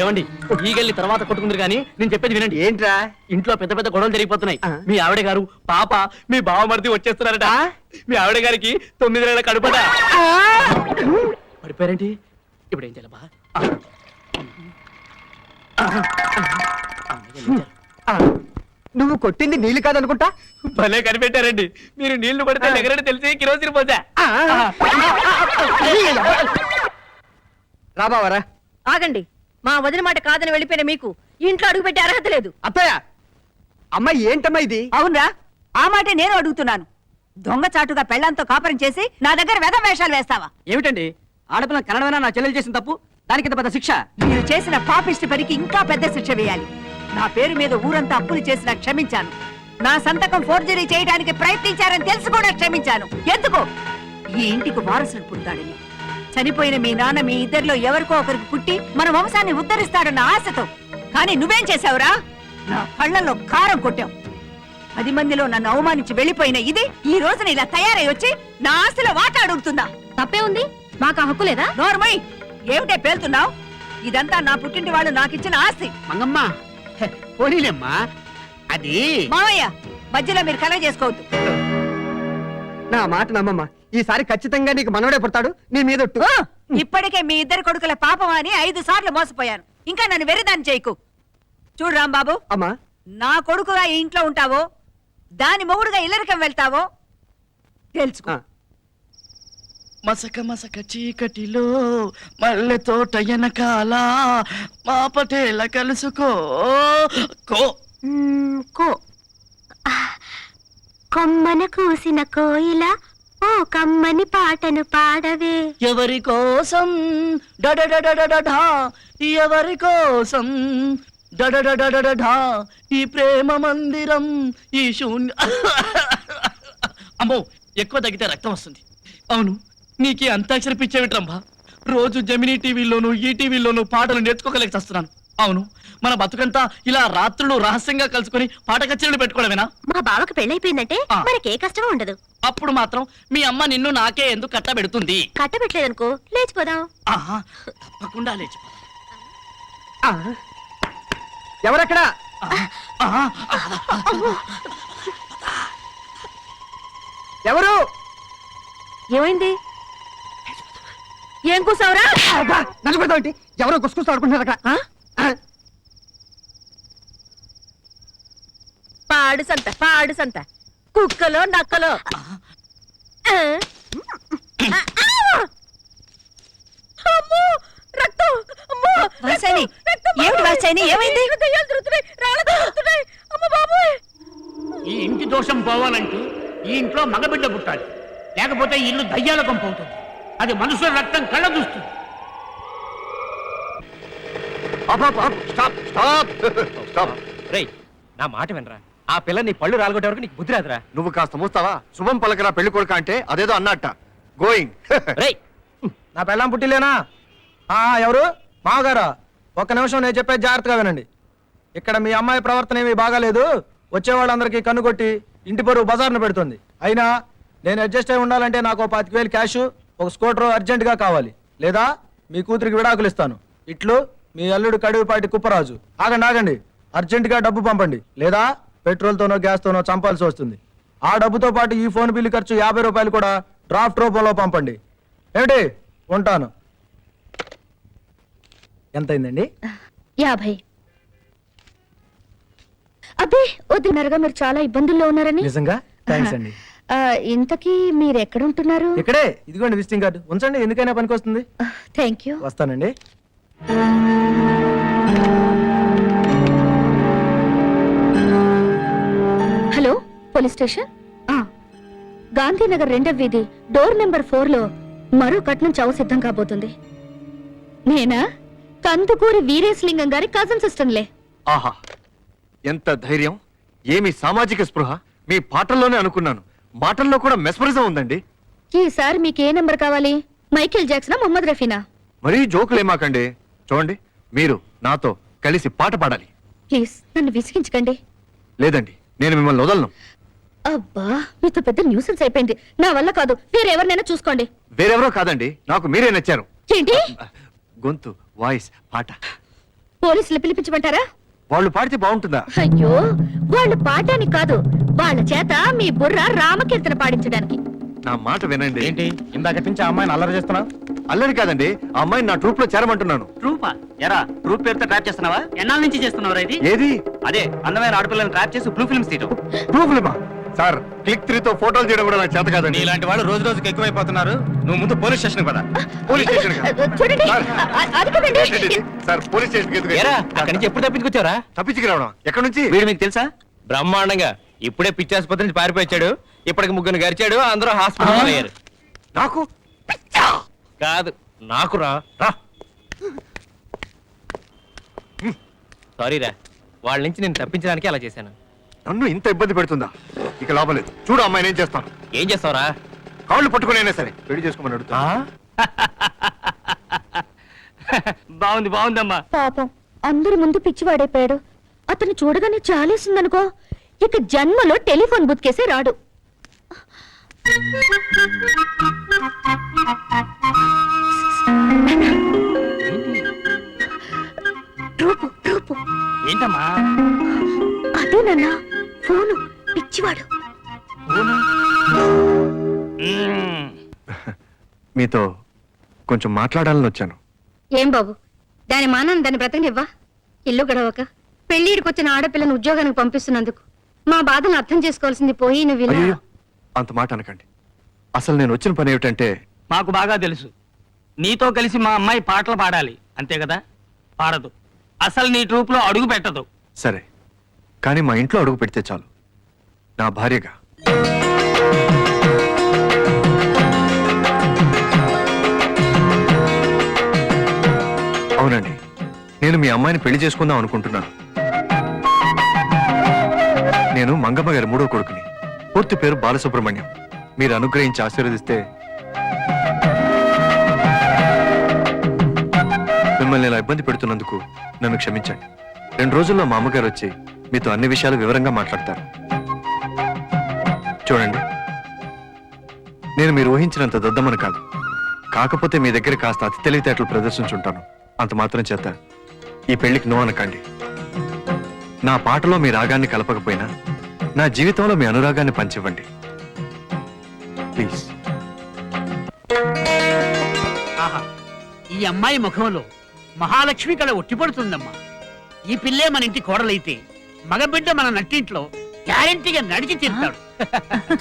ఏమండి ఈగల్ని తర్వాత కొట్టుకుందరు కానీ నేను చెప్పేది వినండి. ఏంట్రా? ఇంట్లో పెద్ద పెద్ద గొడవలు జరిగిపోతున్నాయి. మీ ఆవిడ గారు పాప మీ బావమరిది వచ్చేస్తున్నారట? మీ ఆవిడ గారికి తొమ్మిది నెలల కడుపట పడిపోయారేంటి? ఇప్పుడు ఏం చేయాలి బా ఆ. ఆ. అమ్మయ్య, లేచారు. ఆ, నువ్వు కొట్టింది నీళ్ళు కాదనుకుంటా? భలే కనిపెట్టారండి. మీరు నీళ్ళు పడితే ఎగరని తెలిసి కిరోసిన్ పోసా. ఆ, రా బావరా. ఆగండి. మా వదిన మాట కాదని వెళ్ళిపోయిన మీకు ఇంట్లో అడుగుపెట్టే అర్హత లేదు. అత్తయ్య అమ్మాయి ఏంటమ్మా ఇది? అవునరా ఆ మాటే నేను అడుగుతున్నాను. దొంగచాటుగా పెళ్ళంతో కాపురం చేసి నా దగ్గర వెధ వేషాలు వేస్తావా? ఏమిటండి? ఆడపిల్ల కన్నడమైనా నా చెల్లెలు చేసిన తప్పు? దానికి ఇంత పెద్ద శిక్ష? మీరు చేసిన పాపిష్టి పనికి ఇంకా పెద్ద శిక్ష వేయాలి. నా పేరు మీద ఊరంతా అప్పులు చేసినా క్షమించాను. నా సంతకం ఫోర్జరీ చేయడానికి ప్రయత్నించారని తెలిసి కూడా క్షమించాను. ఎందుకు? ఈ ఇంటికి వారసుడు పుడతాడని. చనిపోయిన మీ నాన్న మీ ఇద్దరిలో ఎవరికో ఒకరికి పుట్టి మన వంశాన్ని ఉద్ధరిస్తాడన్న ఆశతో. కానీ నువ్వేం చేశావురా? నా కళ్ళల్లో కారం కొట్టావు. పది మందిలో నన్ను అవమానించి వెళ్ళిపోయిన ఇది ఈ రోజున ఇలా తయారై వచ్చి నా ఆశలో వాట అడుగుతుందా? తప్పే ఉంది. మాకు ఆ హక్కు లేదా? నోర్మై ఏమిటే పేలుతున్నావు? ఇదంతా నా పుట్టింటి వాళ్ళు నాకిచ్చిన ఆస్తి. మంగమ్మ పోనీలేమ్మా. అది మావయ్య మధ్యలో మీరు కలగ చేసుకోవద్దు. నా మాట నమ్మమ్మ. ఈసారి ఖచ్చితంగా నీకు మనవడే పుడతాడు నీ మీద ఇప్పటికే మీ ఇద్దరు కొడుకుల పాపం అని ఐదు సార్లు మోసపోయాను. ఇంకా నన్ను వెరిదాన్ని చేయకు. చూడు రాంబాబు అమ్మా. నా కొడుకుగా ఈ ఇంట్లో ఉంటావో దాని మొగుడుగా ఇల్లరికం వెళ్తావో తెలుసుకో. ఆ, మసక మసక చీకటిలో మల్లె తోట వెనకాల మా పటేల కలుసుకో. కో. కో. కొమ్మన కూసిన కోయిల ఓ కమ్మని పాటను పాడవే ఎవరి కోసం డడడడడడఢా ఎవరి కోసం డడడడడఢా ఈ ప్రేమ మందిరం ఈ శూన్య అమ్మో ఎక్కువ తగ్గితే రక్తం వస్తుంది అవును నీకు అంతాక్షరి పిచ్చేవిట్రంబా రోజు జమినీ టీవీలోను ఈ టీవీలోను పాటలు నేర్చుకోగలేక చేస్తున్నాను అవును. మన బతుకంతా ఇలా రాత్రులు రహస్యంగా కలుసుకొని పాట కచేరీలు పెట్టుకోవడమేనా? మా బావకు పెళ్ళైపోయిందంటే ఆ. మనకే కష్టం ఉండదు. అప్పుడు మాత్రం మీ అమ్మ నిన్ను నాకే ఎందుకు కట్టబెడుతుంది కట్టబెట్టలేదనుకో లేచిపోదాం. ఆహా తప్పకుండా. ఎవరక్కడ? ఎవరు? ఏమైంది? ఏం కూసావురా? కొడతావేంటి? ఎవరో గుసగుసలు ఆడుకుంటున్నారు అక్కడ ఆ? ఆ, పాడు సంత పాడు సంత. కుక్కలో నక్కలో. ఆ? అమ్మో, రక్తం, అమ్మో, వాసని, రక్తం, ఏమిటి వాసని, ఏమైంది? దెయ్యాలు తిరుగుతున్నాయి, రాళ్ళు తిరుగుతున్నాయి. అమ్మ బాబోయ్. ఈ ఇంటి దోషం పోవాలంటే ఈ ఇంట్లో మగబిడ్డ పుట్టాలి. లేకపోతే ఈ ఇల్లు దయ్యాల కొంప అవుతుంది అది మనుషుల రక్తం కళ్ళ చూస్తుంది. రేయ్ నా మాట వినరా? ఆ పిల్ల నీ పళ్ళు రాలగొట్టే వరకు నీకు బుద్ధి రాదురా. నువ్వు కాస్త మూస్తావా? శుభం పలకరా పెళ్ళి కొడుక అంటే అదేదో అన్నట్ట. గోయింగ్ రేయ్. నా పెళ్ళాం పుట్టిలేనా ఆ, ఎవరు? మామగారా ఒక్క నిమిషం నేను చెప్పేది జాగ్రత్తగా వినండి. ఇక్కడ మీ అమ్మాయి ప్రవర్తన ఏమీ బాగాలేదు. వచ్చే వాళ్ళందరికీ కన్ను కొట్టి ఇంటి పరువు బజార్ను పెడుతుంది. అయినా నేను అడ్జస్ట్ అయి ఉండాలంటే నాకు ఓ పాతిక వేలు క్యాష్ ఒక స్కూటర్ అర్జెంటుగా కావాలి. లేదా మీ కూతురికి విడాకులు ఇస్తాను. ఇట్లు మీ అల్లుడు కడుగుపాటి కుప్పరాజు. ఆగండి ఆగండి. అర్జెంటుగా డబ్బు పంపండి. లేదా పెట్రోల్తోనో గ్యాస్తోనో చంపాల్సి వస్తుంది. ఆ డబ్బుతో పాటు ఈ ఫోన్ బిల్లు ఖర్చు యాభై రూపాయలు కూడా డ్రాఫ్ట్ రూపంలో పంపండి. ఏమిటి? ఉంటాను ఎంత అయిందండి యాభై. అబ్బే వద్దున్నారుగా మీరు చాలా ఇబ్బందుల్లో ఉన్నారని. నిజంగా? థ్యాంక్స్ అండి. ఆ, ఇంతకీ మీరు ఎక్కడ ఉంటున్నారు ఇక్కడే ఇదిగోండి విజిటింగ్ కార్డు. ఉంచండి ఎందుకైనా పనికి వస్తుంది థ్యాంక్ యూ వస్తానండి. Police station? గాంధీనగర్ రెండవ వీధి డోర్ నెంబర్ ఫోర్లో మరో కట్నం చావు సిద్ధం కాబోతుంది. నేనా? కందుకూరి వీరేశలింగం గారి కజన్ సిస్టర్లే ఆహా. ఎంత ధైర్యం. ఏమి సామాజిక స్పృహ. మీ పాటల్లోనే అనుకున్నాను. మాటల్లో కూడా మెస్మరిజం ఉందండి. ఈసారి మీకు ఏ నెంబర్ కావాలి? మైకేల్ జాక్సనా మొహమ్మద్ రఫీనా? మరీ జోకులేమాకండి చూడండి మీరు నాతో కలిసి పాట పాడాలి. ప్లీజ్ నన్ను విసిగించకండి. లేదండి నేను మిమ్మల్ని వదలను. అబ్బా మీతో పెద్ద న్యూసెన్స్ అయిపోయింది. నా వల్ల కాదు వేరెవరినైనా చూసుకోండి. వేరెవరో కాదండి నాకు మీరే నచ్చారు. ఏంటి? గొంతు వాయిస్ పాట. పోలీసులు పిలిపించమంటారా? వాళ్ళు పాడితే బాగుంటుందా? అయ్యో వాళ్ళు పాడడానికి కాదు వాళ్ళ చేత మీ బుర్ర రామకీర్తన పాడించడానికి. నా మాట వినండి. ఏంటి? ఇందాక నుంచి ఆ అమ్మాయిని అల్లరి చేస్తున్నా అల్లరి కాదండి ఆ అమ్మాయిని నా ట్రూప్లో చేరమంటున్నాను. ట్రూపా ఎరా ట్రూప్ పేరుతో ట్రాప్ చేస్తున్నావా? ఎన్నాళ్ళ నుంచి చేస్తున్నావురా ఇది? ఏది? అదే అందమైన ఆడపిల్లని ట్రాప్ చేసి బ్లూ ఫిల్మ్స్ తీయటం. ప్రూఫ్లమా సార్ క్లిక్ త్రీ తో ఫోటోలు చేయడం కూడా నాకు చేత కాదండి. ఇలాంటి వాళ్ళు రోజు రోజుకి ఎక్కువైపోతున్నారు. నువ్వు ముందు పోలీస్ స్టేషన్ పద. పోలీస్ స్టేషన్ చూడండి. సార్. పోలీస్ స్టేషన్ ఎందుకు ఎరా అక్కడి నుంచి ఎప్పుడు తప్పించుకొచ్చారా తప్పించుకురావడం ఎక్కడి నుంచి? వీడు మీకు తెలుసా? బ్రహ్మాండంగా. ఇప్పుడే పిచ్చి ఆసుపత్రి నుంచి పారిపోయాడు. ఇప్పటికి ముగ్గురు గరిచాడు. అందరూ హాస్పిటల్ అయ్యారు నాకు? కాదు నాకు రా. రా. సారీ రా వాళ్ళ నుంచి నేను తప్పించడానికి అలా చేశాను. నన్ను ఇంత ఇబ్బంది పెడుతుందా? ఇక లాభం లేదు. చూడు అమ్మాయి నేను చేస్తాను. ఏం చేస్తావురా? కాళ్ళు పట్టుకునైనా సరే పెళ్ళి చేసుకోమని అడుగుతా. బాగుంది బాగుందమ్మా. పాపం అందరి ముందు పిచ్చివాడైపోయాడు. అతను చూడగానే చాలేసిందనుకో ఇక జన్మలో టెలిఫోన్ బుత్కేసే రాడు. రూపు రూపు. ఏంటమ్మా? అదేనన్నా ఫోను. పిచ్చివాడు. మీతో కొంచెం మాట్లాడాలని వచ్చాను. ఏం బాబు? దాని మానాన్ని దాన్ని బ్రతకనివ్వా? ఇల్లు గడవక పెళ్ళిడికి వచ్చిన ఆడపిల్లను ఉద్యోగానికి పంపిస్తున్నందుకు మా బాధను అర్థం చేసుకోవాల్సింది పోయి నువ్వు ఇలా- అయ్యో అంత మాట అనకండి. అసలు నేను వచ్చిన పని ఏమిటంటే మాకు బాగా తెలుసు. నీతో కలిసి మా అమ్మాయి పాటలు పాడాలి. అంతే కదా? పాడదు. అసలు నీ ట్రూప్లో అడుగు పెట్టదు. సరే. కానీ మా ఇంట్లో అడుగు పెడితే చాలు. నా భార్యగా. అవునండి. నేను మీ అమ్మాయిని పెళ్ళి చేసుకుందాం అనుకుంటున్నాను. నేను మంగమ్మ గారి మూడో కొడుకుని. పూర్తి పేరు బాలసుబ్రహ్మణ్యం. మీరు అనుగ్రహించి ఆశీర్వదిస్తే మిమ్మల్ని ఇలా ఇబ్బంది పెడుతున్నందుకు నన్ను క్షమించండి. రెండు రోజుల్లో మా అమ్మగారు వచ్చి మీతో అన్ని విషయాలు వివరంగా మాట్లాడతారు. చూడండి. నేను మీరు ఊహించినంత దద్దమని కాదు. కాకపోతే మీ దగ్గర కాస్త అతి తెలివితేటలు ప్రదర్శించుంటాను. అంత మాత్రం చేత ఈ పెళ్ళికి నో అనకండి. నా పాటలో మీ రాగాన్ని కలపకపోయినా నా జీవితంలో మీ అనురాగాన్ని పంచివ్వండి. ప్లీజ్. ఆహా ఈ అమ్మాయి ముఖంలో మహాలక్ష్మి కళ ఒట్టిపడుతుందమ్మా. ఈ పిల్లే మన ఇంటి కోడలైతే మగబిడ్డ మన నట్టింట్లో గ్యారెంటీగా నడిచి తీరుతాడు.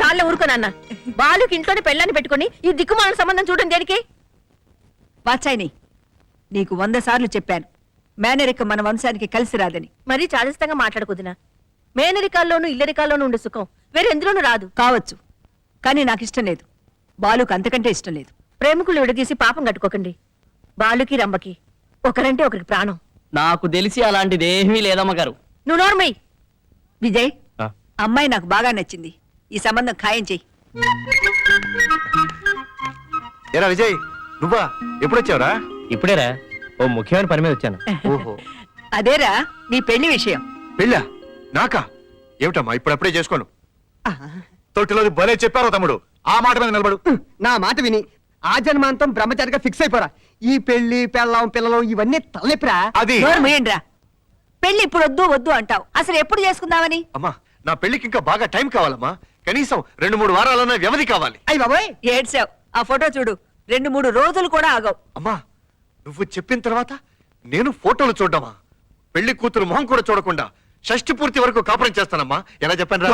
చాలే ఊరుకోనన్న బాలుకి ఇంట్లోనే పెళ్ళాన్ని పెట్టుకొని ఈ దిక్కుమాల సంబంధం చూడడం దేనికి? వాచాయిని నీకు వంద సార్లు చెప్పాను. మేనరిక మన వంశానికి కలిసి రాదని. మరీ చాదస్తంగా మాట్లాడకుదినా మేనరికాల్లోనూ ఇల్లరికాల్లోనూ ఉండే సుఖం వేరెందులోనూ రాదు. కావచ్చు కానీ నాకు ఇష్టం లేదు. బాలుకు అంతకంటే ఇష్టం లేదు. ప్రేమికులు విడదీసి పాపం కట్టుకోకండి. బాలుకి రంబకి ఒకరంటే ఒకరికి ప్రాణం. నాకు తెలిసి అలాంటిది ఏమీ లేదమ్మ గారు నువ్వు నోర్మై విజయ్ ఆ. అమ్మాయి నాకు బాగా నచ్చింది. ఈ సంబంధం ఖాయం చెయ్యి. ఎరా విజయ్ నువ్వా? ఎప్పుడొచ్చావురా? ఇప్పుడేరా. ఓ ముఖ్యమైన పని మీద వచ్చాను. ఓహో. అదేరా నీ పెళ్ళి విషయం. పెళ్ళా? నాకా? ఏమిటమ్మా ఇప్పుడప్పుడే చేసుకోను. తొట్టిలోది భలే చెప్పారు తమ్ముడు. ఆ మాట మీద నిలబడు. నా మాట విని ఆ జన్మాంతం బ్రహ్మచారిగా ఫిక్స్ అయిపోరా. ఈ పెళ్ళి పెళ్ళం పిల్లలు ఇవన్నీ తలెప్పురా అది. నోరు మూయండిరా. పెళ్ళి ఇప్పుడు వద్దు వద్దు అంటావు. అసలు ఎప్పుడు చేసుకుందామని? అమ్మా నా పెళ్ళికి ఇంకా బాగా టైం కావాలమ్మా. కనీసం రెండు మూడు వారాలన్న వ్యవధి కావాలి. అయ్యి బాబోయ్! ఏడ్చావు. ఆ ఫోటో చూడు. రెండు మూడు రోజులు కూడా ఆగవు. అమ్మా నువ్వు చెప్పిన తర్వాత నేను ఫోటోలు చూడ్డమా? పెళ్ళి కూతురు మొహం కూడా చూడకుండా షష్టి పూర్తి వరకు కాపురం చేస్తానమ్మా. ఎలా చెప్పాను రా?